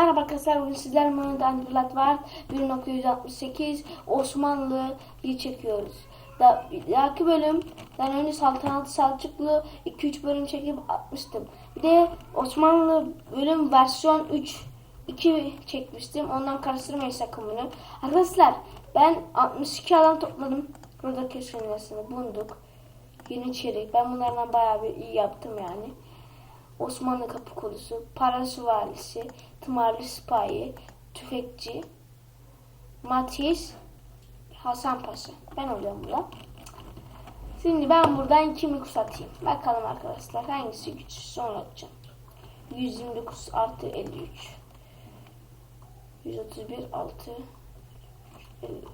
Merhaba arkadaşlar bugün sizlerle Mehmet Andrelat var 1968 Osmanlı'yı çekiyoruz. Da, dahaki bölümden önce Saltanat Selçuklu 2-3 bölüm çekip atmıştım. Bir de Osmanlı bölüm versiyon 3 2 çekmiştim. Ondan karıştırmayın sakın bunu. Arkadaşlar ben 62 adam topladım. Burada keşfedilmesini bulunduk. Yeni içerik. Ben bunlardan bayağı bir iyi yaptım yani. Osmanlı Kapı Kolusu, Para Süvarisi, Tımarlı Sipahi, Tüfekçi, Matiz, Hasan Paşa. Ben oluyorum burada. Şimdi ben buradan kimi kusatayım? Bakalım arkadaşlar hangisi güçlü sonra atacağım. 129 artı 53. 131 artı 53.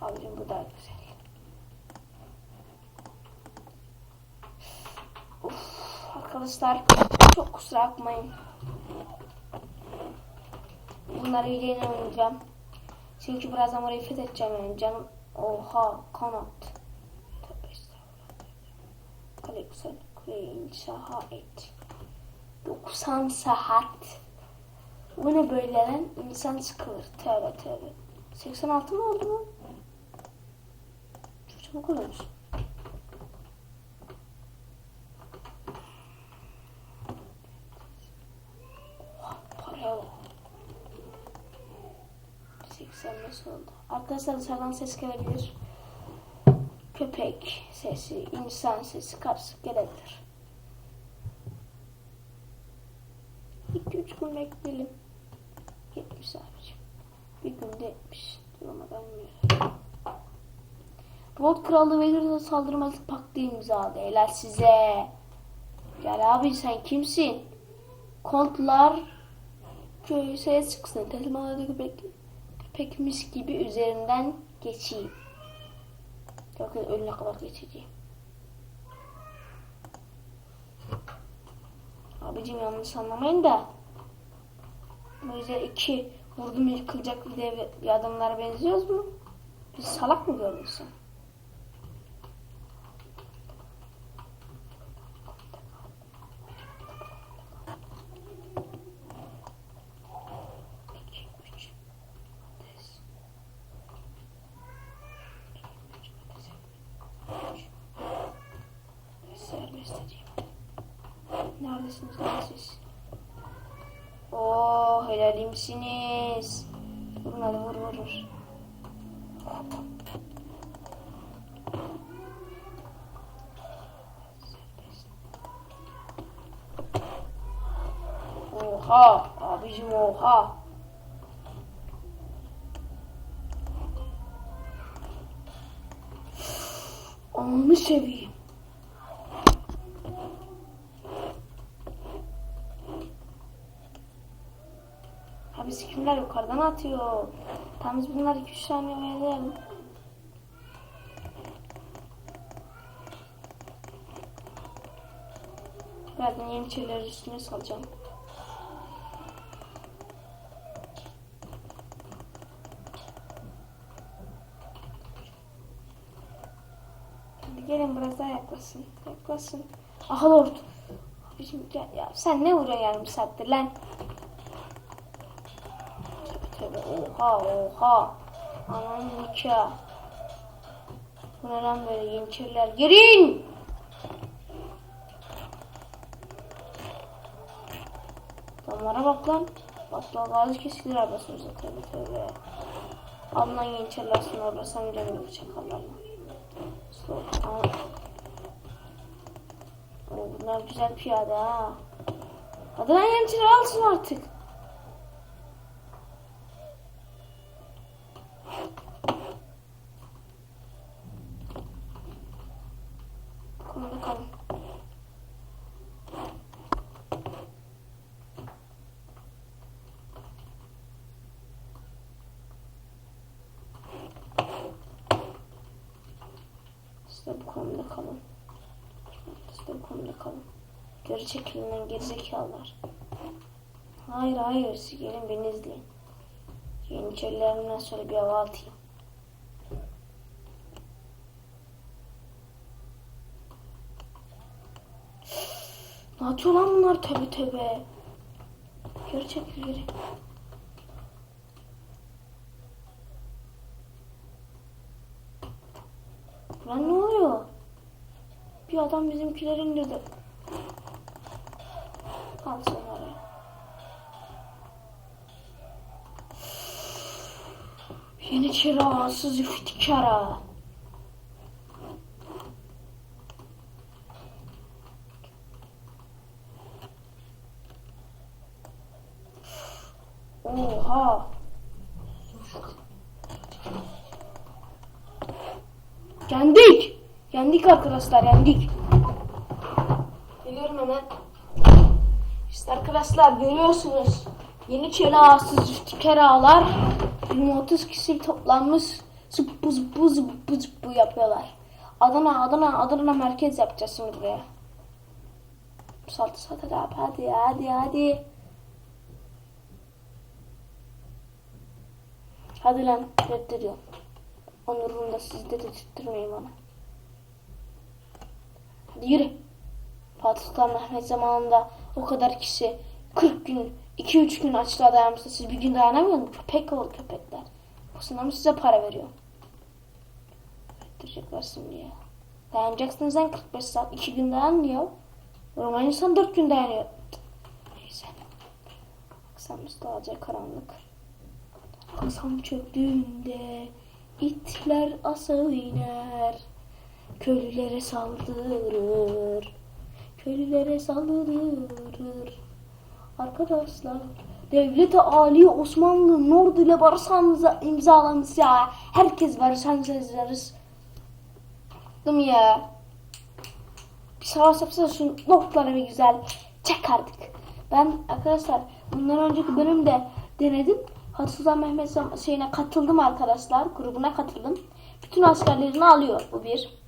Abicim bu daha güzel. Arkadaşlar çok kusura bakmayın. Bunları yine oynayacağım. Çünkü birazdan orayı fethedeceğim yani canım. Oha kanat. Tövbe estağfurullah. Kale güzel. İnşa et. 90 saat. Bu ne böyle lan? İnsan sıkılır. Tövbe tövbe. 86 mı oldu mu? Çok çabuk olmuş. Paraya bak. 85 oldu. Arkadaşlar dışarıdan ses gelebilir. Köpek sesi, insan sesi karışık gelebilir. 2-3 gün bekleyelim. 70 abicim. Bir günde 70. Durmadan yürüyor. Rod Kralı Vader'a saldırması paktı imzaladı. Helal size. Gel abi sen kimsin? Kontlar köşeye çıksın. Teslim aladı mis gibi üzerinden geçeyim. Bakın önüne kadar geçeceğim. Abicim yanlış anlamayın da böyle iki vurdum yıkılacak bir adamlara benziyoruz mu? Biz salak mı gördün Neredesiniz lan siz? Oo helalimsiniz. Vurun hadi vur vur vur. Oha abicim oha. Onu seveyim. Kimler yukarıdan atıyor. Tam biz bunlar 2-3 saniye oynayalım. Birazdan yeniçerileri üstüne salacağım. Hadi gelin biraz daha yaklaşın. Yaklaşın. Aha lord. Ya. Sen ne vuruyorsun yarım saattir lan? Tövbe oha oha. Anam nikah. Bu ne lan böyle yeniçeriler. Girin! Adamlara bak lan. Bak lan bazı kesilir arabasımıza tövbe tövbe. Ablan yeniçeriler sonra orada sen canını çakarlar. Oo, bunlar güzel piyade ha. Lan yeniçeri alsın artık. Konuda kalın. İşte bu konuda kalın. İşte bu konuda kalın. Geri çekilin lan gerizekalılar. Hayır hayır siz gelin beni izleyin. Yeniçerilerimden sonra bir hava atayım. Ne atıyor lan bunlar tövbe tövbe. Geri çekil geri. Lan ne oluyor? Bir adam bizimkileri indirdi. Al sen oraya. Yeniçeri ağası züftikara. Oha. Yendik. Yendik arkadaşlar yendik. Geliyorum hemen. İşte arkadaşlar görüyorsunuz. Yeniçeri ağası züftikara ağlar. 20-30 kişi toplanmış zıppı zıppı zıppı zıppı yapıyorlar. Adana Adana Adana merkez yapacağız şimdi buraya. Saltı saltı abi hadi hadi hadi. Hadi lan reddediyorum. Onurunu da siz de tutturmayın bana. Hadi yürü. Fatih Sultan Mehmet zamanında o kadar kişi 40 gün 2-3 gün açlığa dayanmışsa siz bir gün dayanamıyor musunuz? Köpek ol köpekler. Bu mı size para veriyor? Ettirecekler şimdi ya. Dayanacaksınız en 45 saat. 2 gün dayanmıyor. Normal insan 4 gün dayanıyor. Neyse. Akşamüstü olacak karanlık. Akşam çöktüğünde itler asa iner. Köylülere saldırır. Köylülere saldırır. Arkadaşlar Devlet-i Ali Osmanlı Nord ile barışan imzalamış ya. Herkes barışan sözleriz. Değil mi ya? Bir savaş yapsa şu notları bir güzel çakardık. Ben arkadaşlar bundan önceki bölümde denedim. Sultan Mehmet şeyine katıldım arkadaşlar. Grubuna katıldım. Bütün askerlerini alıyor bu bir.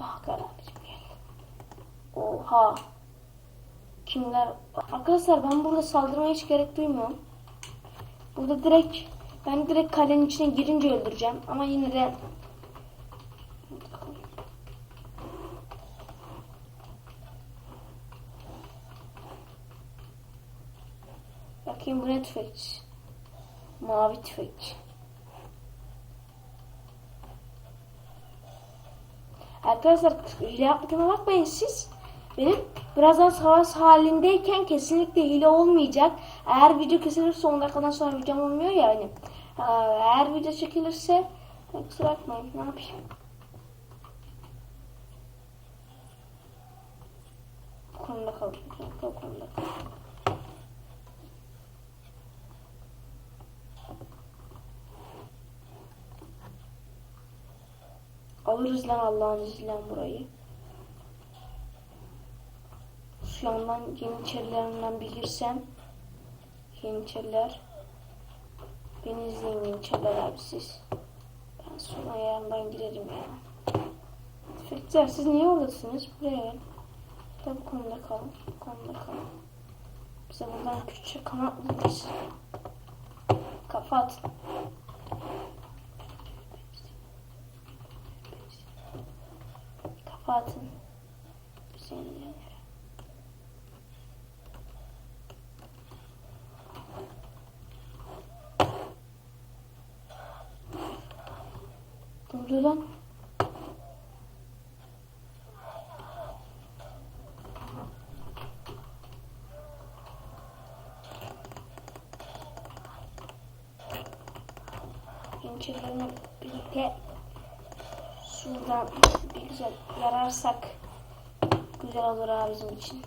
Ah gel. Oha. Kimler? Arkadaşlar ben burada saldırmaya hiç gerek duymuyorum. Burada direkt ben direkt kalenin içine girince öldüreceğim ama yine de Bakayım bu ne tüfekçi? Mavi tüfekçi. Arkadaşlar hile yapmadığıma bakmayın siz. Benim birazdan savaş halindeyken kesinlikle hile olmayacak. Eğer video kesilirse 10 dakikadan sonra videom olmuyor ya hani. Eğer video çekilirse kusura bakmayın ne yapayım. Bu konuda kaldım. Bu konuda kaldım. Alırız lan Allah'ın izniyle burayı. Şu yandan Yeniçerilerinden bir girsem. Yeniçeriler. Beni izleyin Yeniçeriler abi siz. Ben son ayağından girerim ya. Tüfekçiler siz niye oradasınız? Buraya gelin. Da bu konuda kalın. Bu konuda kalın. Bize buradan küçük kanatlı bir kafa atın. Kafa atın. Bize indirin. Durdu lan. Yeniçerilerine birlikte şuradan bir güzel yararsak güzel olur abi bizim için.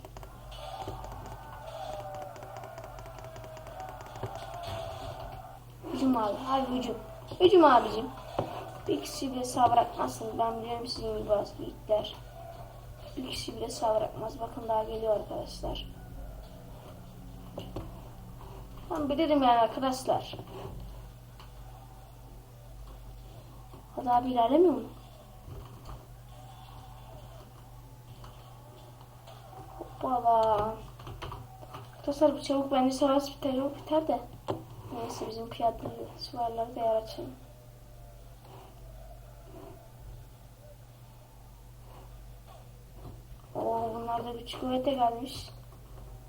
Hücum abi, abi hücum. Hücum abicim. Bir kişi bile sağ bırakmazsınız. Ben biliyorum sizin gibi bazı yiğitler. Bir kişi bile sağ bırakmaz. Bakın daha geliyor arkadaşlar. Ben bilirim yani arkadaşlar. Hadi abi ilerlemiyor mu? Hoppala. Arkadaşlar bu çabuk bence savaş biter yok biter de. Neyse bizim piyade süvarileri de yer. Oo bunlar da Üç kuvvete gelmiş.